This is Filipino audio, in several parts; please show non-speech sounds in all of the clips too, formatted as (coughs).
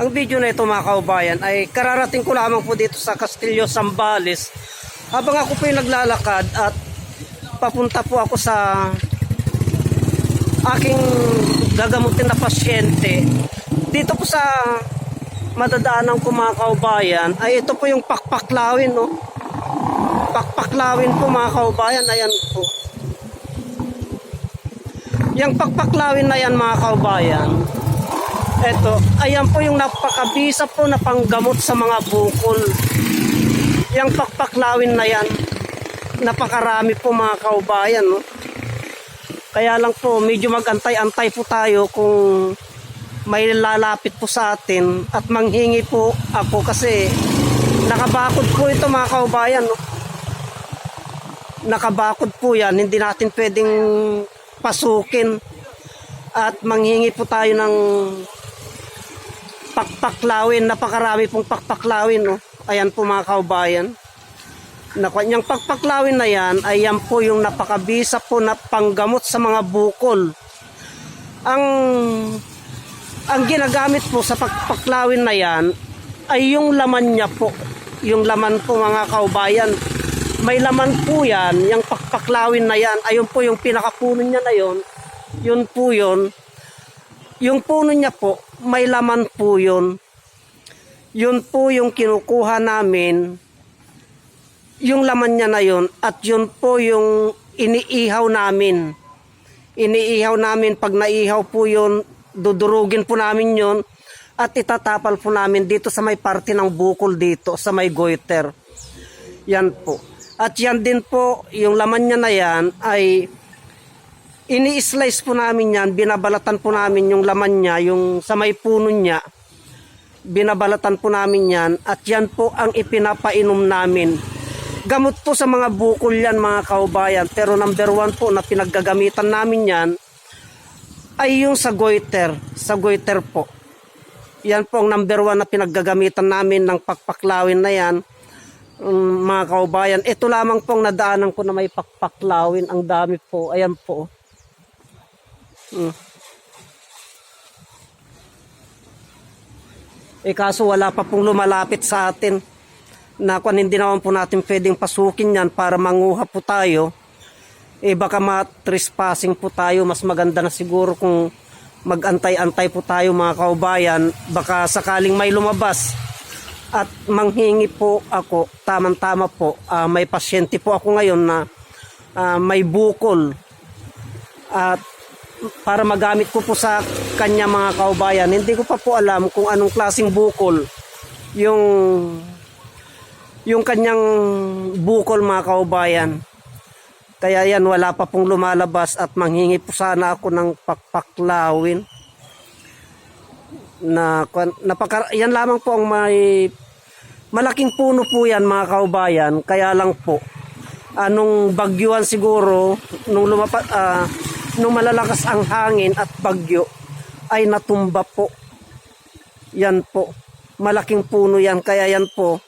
Ang video na ito mga kaubayan ay kararating ko lamang po dito sa Castillo Zambales. Habang ako po yung naglalakad at papunta po ako sa aking gagamutin na pasyente dito po sa madadaanan ko mga kaubayan ay ito po yung pakpaklawin no? Pakpaklawin po mga kaubayan ayan po. Yung pakpaklawin na yan mga kaubayan eto ayan po yung napakabisa po na panggamot sa mga bukol yung pakpaklawin na yan napakarami po mga kaubayan no kaya lang po medyo magantay-antay po tayo kung may lalapit po sa atin at manghingi po ako kasi nakabakod po ito mga kaubayan no? nakabakod po yan hindi natin pwedeng pasukin at manghingi po tayo ng pakpaklawin napakarami pong pakpaklawin no? ayan po mga kaubayan na kanyang pagpaklawin na yan ay yan po yung napakabisa po na panggamot sa mga bukol. Ang ang ginagamit po sa pagpaklawin na yan ay yung laman niya po. Yung laman po mga kaubayan. May laman po yan, yung pagpaklawin na yan. Ayun po yung pinakapuno niya na yon. Yun po yun. Yung puno niya po, may laman po yun. Yun po yung kinukuha namin yung laman niya na yun at yun po yung iniihaw namin. Iniihaw namin pag naihaw po yun, dudurugin po namin yun at itatapal po namin dito sa may parte ng bukol dito sa may goiter. Yan po. At yan din po, yung laman niya na yan ay ini-slice po namin yan, binabalatan po namin yung laman niya, yung sa may puno niya, binabalatan po namin yan at yan po ang ipinapainom namin. Gamot po sa mga bukol yan mga kaubayan pero number one po na pinaggagamitan namin yan ay yung sa goiter sa goiter po. Yan po ang number one na pinaggagamitan namin ng pakpaklawin na yan um, mga kaubayan. Ito lamang pong nadaanan ko na may pakpaklawin ang dami po. Ayan po Hmm. Eh kaso wala pa pong lumalapit sa atin na kung hindi naman po natin pwedeng pasukin yan para manguha po tayo, eh baka matrespassing po tayo. Mas maganda na siguro kung magantay-antay po tayo mga kaubayan. Baka sakaling may lumabas at manghingi po ako, tamang-tama po, ah, may pasyente po ako ngayon na ah, may bukol. At para magamit ko po sa kanya mga kaubayan, hindi ko pa po alam kung anong klaseng bukol yung yung kanyang bukol mga kaubayan. Kaya yan, wala pa pong lumalabas at manghingi po sana ako ng pakpaklawin. Na, napaka, yan lamang po ang may malaking puno po yan mga kaubayan. Kaya lang po, anong bagyuan siguro, nung, lumapa, ah, nung malalakas ang hangin at bagyo, ay natumba po. Yan po. Malaking puno yan. Kaya yan po,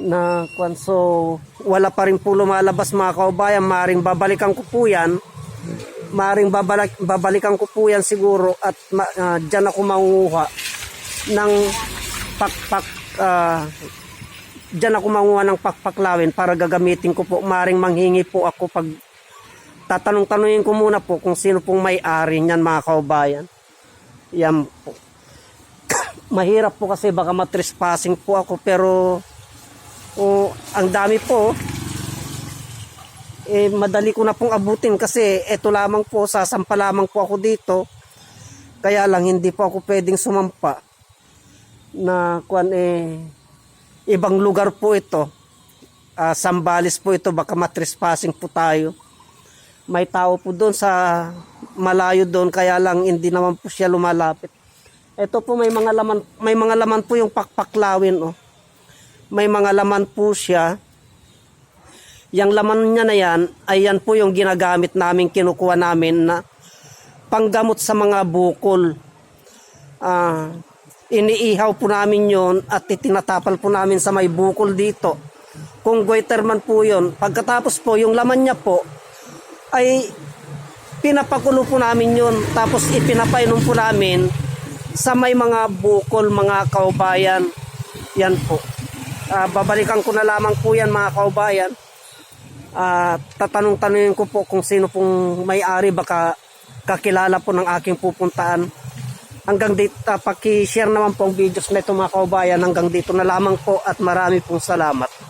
na kwan so wala pa rin po lumalabas mga kaubayan maring babalikan ko po yan maring babalik, babalikan ko po yan siguro at uh, dyan ako manguha ng pakpak uh, dyan ako manguha ng pakpaklawin para gagamitin ko po maring manghingi po ako pag tatanong-tanungin ko muna po kung sino pong may-ari niyan mga kaubayan. Yan po. (coughs) Mahirap po kasi baka matrespassing po ako pero o ang dami po eh madali ko na pong abutin kasi ito lamang po sasampa lamang po ako dito. Kaya lang hindi po ako pwedeng sumampa na kuan eh ibang lugar po ito. Uh, Sambales po ito baka matrespassing po tayo may tao po doon sa malayo doon kaya lang hindi naman po siya lumalapit ito po may mga laman may mga laman po yung pakpaklawin oh may mga laman po siya. Yang laman niya na yan, ay yan po yung ginagamit namin, kinukuha namin na panggamot sa mga bukol. Ah, iniihaw po namin yon at itinatapal po namin sa may bukol dito. Kung goiter man po yon, pagkatapos po yung laman niya po ay pinapakulo po namin yon tapos ipinapainom po namin sa may mga bukol, mga kaubayan. Yan po. Ah, babalikan ko na lamang po yan mga kaubayan. Ah, tatanong-tanungin ko po kung sino pong may-ari baka kakilala po ng aking pupuntaan. Hanggang dito, uh, paki-share naman po ang videos na ito mga kaubayan. Hanggang dito na lamang po at marami pong salamat.